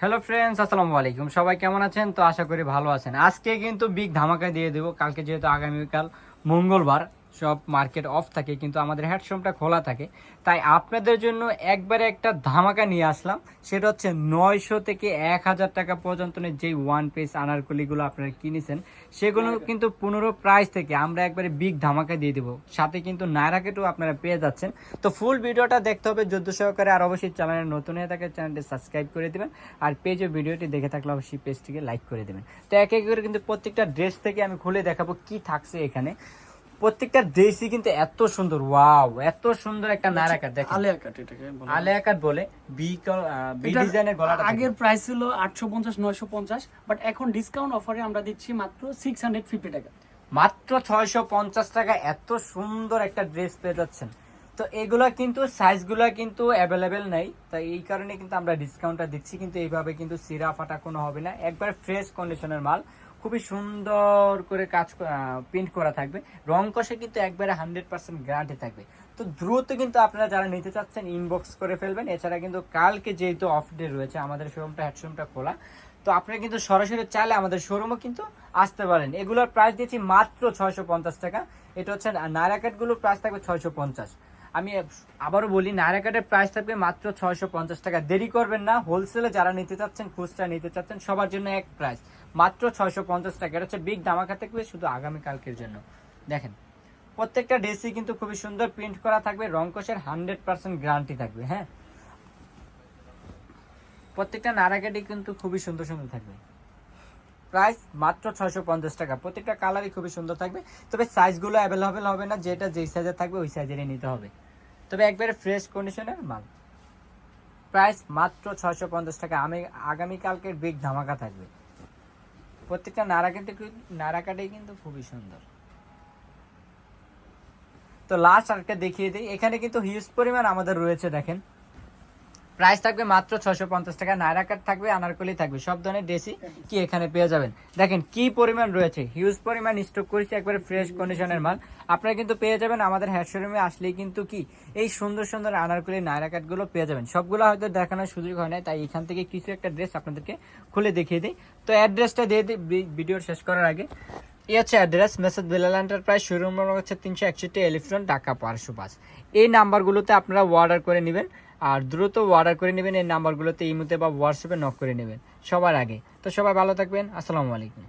Hello friends আসসালামু আলাইকুম। সবাই কেমন আছেন? তো আশা করি ভালো আছেন। আজকে কিন্তু বিগ ধামাকা দিয়ে দেবো। কালকে যেহেতু আগামীকাল মঙ্গলবার সব মার্কেট অফ থাকে, কিন্তু আমাদের হ্যাডশোমটা খোলা থাকে। তাই আপনাদের জন্য একবারে একটা ধামাকা নিয়ে আসলাম। সেটা হচ্ছে নয়শো থেকে এক হাজার টাকা পর্যন্ত যেই ওয়ান পিস আনারকলিগুলো আপনারা কিনেছেন, সেগুলো কিন্তু পনেরো প্রাইস থেকে আমরা একবারে বিগ ধামাকা দিয়ে দেবো। সাথে কিন্তু নায়রাকেটও আপনারা পেয়ে যাচ্ছেন। তো ফুল ভিডিওটা দেখতে হবে যুদ্ধ সহকারে, আর অবশ্যই চ্যানেলে নতুন হয়ে থাকে চ্যানেলটি সাবস্ক্রাইব করে দেবেন। আর পেজে ভিডিওটি দেখে থাকলে অবশ্যই পেজটিকে লাইক করে দেবেন। তো এক এক করে কিন্তু প্রত্যেকটা ড্রেস থেকে আমি খুলে দেখাবো কি থাকছে এখানে। প্রত্যেকটা ড্রেসই কিন্তু এত সুন্দর ওয়াও এত সুন্দর একটা নারাকার দেখেন। আলিয়া কাট এটাকে। আলিয়া কাট বলে বি বি ডিজাইনের গলাটা আগের প্রাইস ছিল আটশো পঞ্চাশ নয়শো পঞ্চাশ বাট এখন ডিসকাউন্ট অফারে আমরা দিচ্ছি মাত্র সিক্স হান্ড্রেড ফিফটি টাকা। মাত্র ছয়শো পঞ্চাশ টাকা এত সুন্দর একটা ড্রেস পেয়ে যাচ্ছেন। তো এগুলা কিন্তু সাইজগুলা কিন্তু অ্যাভেলেবেল নেই তাই এই কারণে কিন্তু আমরা ডিসকাউন্টটা দিচ্ছি কিন্তু এইভাবে কিন্তু সিরা ফাটা কোনো হবে না। একবার ফ্রেশ কন্ডিশনের মাল খুবই সুন্দর করে কাজ প্রিন্ট করা থাকবে। রং কষে কিন্তু একবারে হান্ড্রেড পার্সেন্ট গ্যারান্টি থাকবে। তো দ্রুত কিন্তু আপনারা যারা নিতে চাচ্ছেন ইনবক্স করে ফেলবেন। এছাড়া কিন্তু কালকে যেহেতু অফ ডে রয়েছে, আমাদের শোরুমটা হেডশোরুমটা খোলা। তো আপনারা কিন্তু সরাসরি চাইলে আমাদের শোরুমও কিন্তু আসতে পারেন। এগুলোর প্রাইস দিয়েছি মাত্র ছয়শো পঞ্চাশ টাকা। এটা হচ্ছে নায়রা কাটগুলোর প্রাইস থাকবে ছয়শো পঞ্চাশ। আমি আবারও বলি নায়রা কাটের প্রাইস থাকবে মাত্র ছয়শো পঞ্চাশ টাকা। দেরি করবেন না হোলসেলে যারা নিতে চাচ্ছেন, খুচরা নিতে চাচ্ছেন, সবার জন্য এক প্রাইস মাত্র ছয়শো পঞ্চাশ টাকা। এটা হচ্ছে বিগ ধামাকা থাকবে শুধু আগামীকালকের জন্য। দেখেন, প্রত্যেকটা ড্রেসই কিন্তু খুবই সুন্দর প্রিন্ট করা থাকবে রংকশের হান্ড্রেড পার্সেন্ট গ্যারান্টি থাকবে হ্যাঁ? প্রত্যেকটা নারাকাটি কিন্তু খুবই সুন্দর সুন্দর থাকবে। প্রাইস মাত্র ছয়শো পঞ্চাশ টাকা। প্রত্যেকটা কালারই খুবই সুন্দর থাকবে। তবে সাইজগুলো অ্যাভেলেবেল হবে না, যেটা যেই সাইজের থাকবে, ওই সাইজেরই নিতে হবে। তবে একবারে ফ্রেশ কন্ডিশনের মাল। প্রাইস মাত্র ছয়শো পঞ্চাশ টাকা। আমি আগামীকালকের বিগ ধামাকা থাকবে। প্রত্যেকটা নারাকাটি নারাকাটাই কিন্তু খুবই সুন্দর। তো লাস্ট আরেকটা দেখিয়ে দিই। এখানে কিন্তু হিউজ পরিমাণ আমাদের রয়েছে, দেখেন। প্রাইস থাকবে মাত্র ছশো পঞ্চাশ টাকা নায়রা কাট থাকবে, আনারকলি থাকবে, সব ধরনের ড্রেসই কি এখানে পেয়ে যাবেন। দেখেন কি পরিমাণ রয়েছে হিউজ পরিমাণ স্টক করেছি, একবারে ফ্রেশ কন্ডিশনের মাল। আপনারা কিন্তু পেয়ে যাবেন আমাদের হেয়ার শোরুমে আসলেই কিন্তু কি, এই সুন্দর সুন্দর আনারকলি নায়রা কাটগুলো পেয়ে যাবেন। সবগুলো হয়তো দেখানোর সুযোগ হয় না তাই এখান থেকে কিছু একটা ড্রেস আপনাদেরকে খুলে দেখিয়ে দিই। তো অ্যাড্রেসটা দিয়ে দিই ভিডিও শেষ করার আগে। এই হচ্ছে address message Belal enterprise showroom হচ্ছে তিনশো একষট্টি এলিফ্রন্ট ঢাকা পাঁচশো পাঁচ এই নাম্বারগুলোতে আপনারা অর্ডার করে নেবেন। আর দ্রুত অর্ডার করে নেবেন এই নাম্বারগুলোতে ইমুতে বা হোয়াটসঅ্যাপে নক করে নেবেন। সবার আগে। তো সবাই ভালো থাকবেন। আসসালামু আলাইকুম।